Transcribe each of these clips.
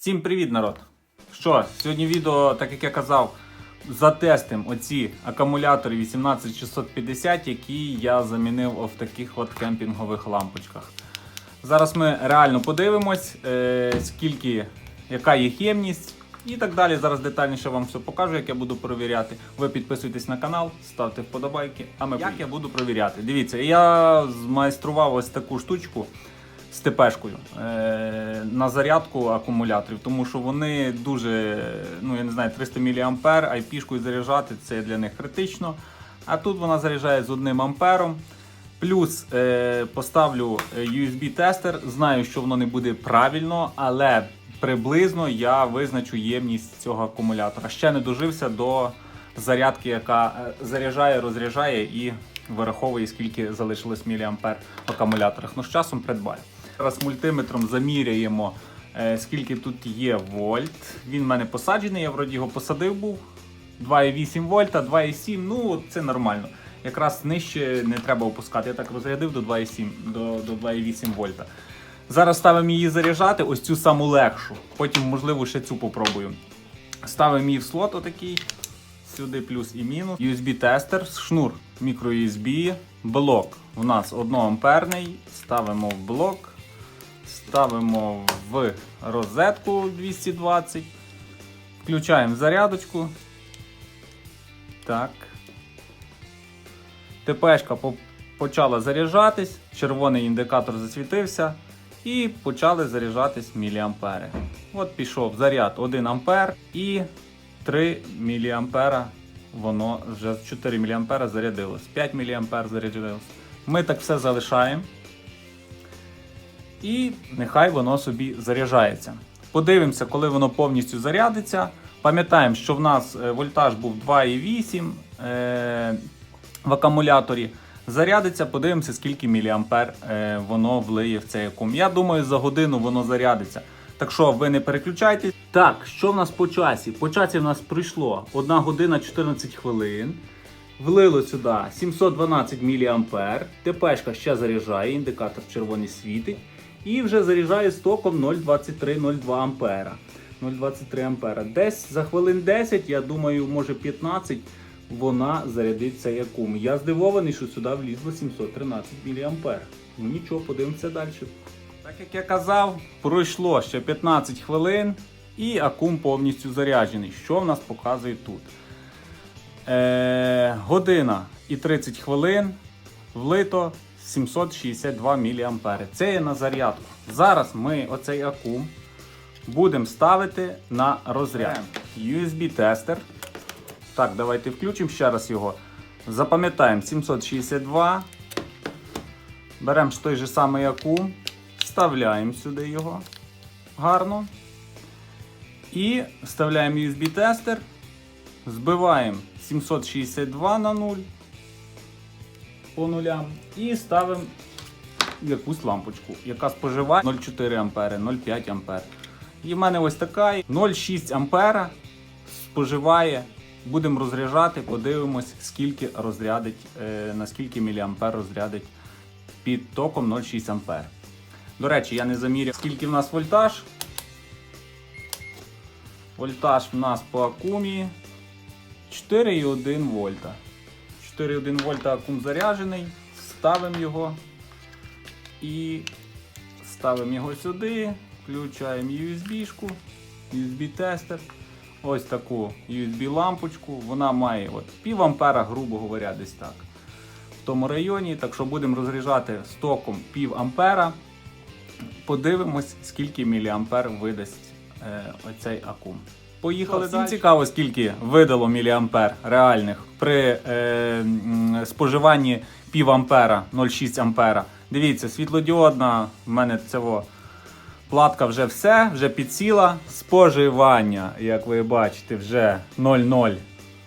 Всім привіт, народ! Що, сьогодні відео, так як я казав, затестим оці акумулятори 18650, які я замінив в таких от кемпінгових лампочках. Зараз ми реально подивимось, е, скільки, яка їх ємність і так далі. Зараз детальніше вам все покажу, як я буду перевіряти. Ви підписуйтесь на канал, ставте вподобайки, а ми як я буду перевіряти. Дивіться, я змайстрував ось таку штучку з ТПшкою е, на зарядку акумуляторів, тому що вони дуже, ну я не знаю, 300 мА, айпішкою заряджати це для них критично. А тут вона заряджає з 1 ампером. Плюс е, поставлю USB-тестер. Знаю, що воно не буде правильно, але приблизно я визначу ємність цього акумулятора. Ще не дожився до зарядки, яка е, заряджає, розряджає і вираховує, скільки залишилось міліампер в акумуляторах. Ну, з часом придбаю. Зараз мультиметром заміряємо, е, скільки тут є вольт. Він в мене посаджений, я вроді його посадив був. 2,8 вольта, 2,7, ну це нормально. Якраз нижче не треба опускати. Я так розрядив до 2,7 до, до 2,8 вольта. Зараз ставимо її заряджати, ось цю саму легшу. Потім, можливо, ще цю попробую. Ставимо її в слот отакий. Сюди плюс і мінус. USB-тестер, шнур microUSB, блок. У нас 1 амперний. Ставимо в блок. Ставимо в розетку 220. Включаємо зарядочку. Так. ТПшка почала заряджатись, червоний індикатор засвітився і почали заряджатись міліампери. От пішов заряд 1 ампер і 3 міліампера. Воно вже 4 міліампера зарядилось, 5 міліампер зарядилось. Ми так все залишаємо. І нехай воно собі заряджається. Подивимося, коли воно повністю зарядиться. Пам'ятаємо, що в нас е, вольтаж був 2,8 е, в акумуляторі. Зарядиться, подивимося, скільки міліампер е, воно влиє в цей акум. Я думаю, за годину воно зарядиться. Так що ви не переключайтесь. Так, що в нас по часі? По часі в нас прийшло 1 година 14 хвилин. Влило сюди 712 мА. ТПшка ще заряджає, індикатор червоний світить. І вже заряджає з током 0,23-0,2 ампера. 0,23 ампера. Десь за хвилин 10, я думаю, може 15, вона зарядить цей акум. Я здивований, що сюди влізло 713 мА. Ну нічого, подивимося далі. Так як я казав, пройшло ще 15 хвилин і акум повністю заряджений. Що в нас показує тут? Е, година і 30 хвилин влито 762 мА. Це є на зарядку. Зараз ми оцей акум будемо ставити на розряд. USB-тестер. Так, давайте включимо ще раз його. Запам'ятаємо 762. Беремо той же самий акум, вставляємо сюди його гарно. І вставляємо USB-тестер, збиваємо 762 на 0 по нулям і ставимо якусь лампочку, яка споживає 0,4 ампери, 0,5 ампер. І в мене ось така 0,6 ампера споживає. Будемо розряджати, подивимось, скільки розрядить, е, на скільки міліампер розрядить під током 0,6 ампер. До речі, я не заміряв, скільки в нас вольтаж. Вольтаж в нас по акумі 4,1 вольта. 4,1 вольта акум заряджений. Ставимо його і ставимо його сюди, включаємо USB-шку, USB-тестер. Ось таку USB-лампочку. Вона має от пів ампера, грубо говоря, десь так. В тому районі. Так що будемо розряджати з током пів ампера. Подивимось, скільки міліампер видасть е, оцей акум. Поїхали Всім далі. цікаво, скільки видало міліампер реальних при е, споживанні пів ампера, 0,6 ампера. Дивіться, світлодіодна в мене цього платка вже все, вже підсіла. Споживання, як ви бачите, вже 0,0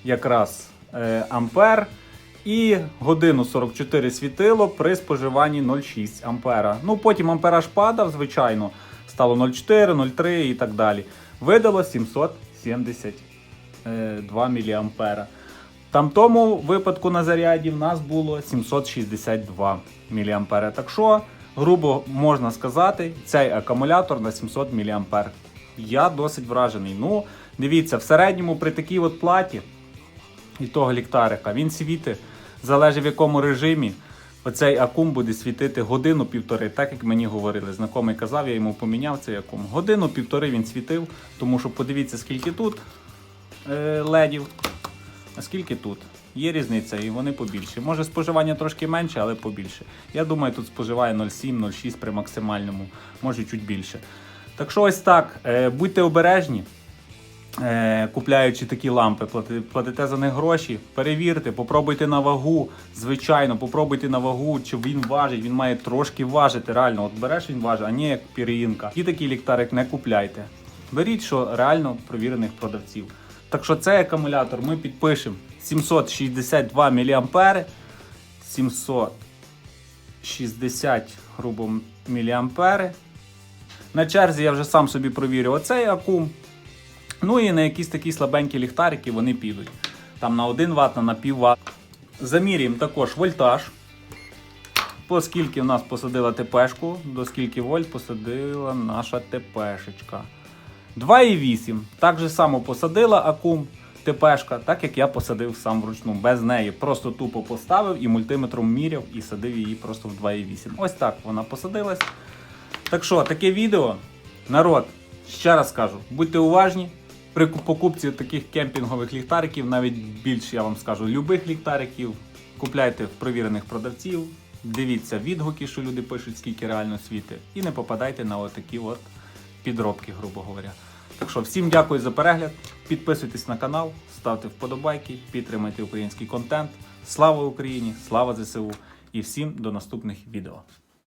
якраз е, ампер. І годину 44 світило при споживанні 0,6 ампера. Ну потім ампераж падав, звичайно, стало 0,4, 0,3 і так далі. Видало 772 мА. Там тому випадку на заряді в нас було 762 мА. Так що, грубо можна сказати, цей акумулятор на 700 мА я досить вражений. Ну, дивіться, в середньому при такій от платі і того ліхтарика він світить, залежить в якому режимі. Оцей акум буде світити годину-півтори, так як мені говорили. Знайомий казав, я йому поміняв цей акум. Годину-півтори він світив, тому що подивіться, скільки тут е, ледів, а скільки тут. Є різниця, і вони побільше. Може споживання трошки менше, але побільше. Я думаю, тут споживає 0,7-0,6 при максимальному, може чуть більше. Так що ось так, е, будьте обережні. Е, купляючи такі лампи, платите за них гроші, перевірте, попробуйте на вагу. Звичайно, попробуйте на вагу, чи він важить, він має трошки важити. Реально, от береш він важить, а не як пір'їнка. І такий ліхтарик не купляйте. Беріть, що реально провірених продавців. Так що цей акумулятор ми підпишемо 762 мА, 760 грубо міліампери. На черзі я вже сам собі провірю оцей акум. Ну і на якісь такі слабенькі ліхтарики вони підуть. Там на 1 Вт, на пів Вт. Замірюємо також вольтаж. Оскільки в нас посадила ТПшку, до скільки вольт посадила наша ТПшечка. 2,8. Так же само посадила акум ТПшка, так як я посадив сам вручну, без неї. Просто тупо поставив і мультиметром міряв і садив її просто в 2,8. Ось так вона посадилась. Так що, таке відео, народ, ще раз кажу, будьте уважні. При покупці таких кемпінгових ліхтариків, навіть більше я вам скажу, любих ліхтариків, купляйте в провірених продавців, дивіться відгуки, що люди пишуть, скільки реально світить, і не попадайте на отакі от підробки, грубо говоря. Так що всім дякую за перегляд. Підписуйтесь на канал, ставте вподобайки, підтримайте український контент. Слава Україні! Слава ЗСУ! І всім до наступних відео.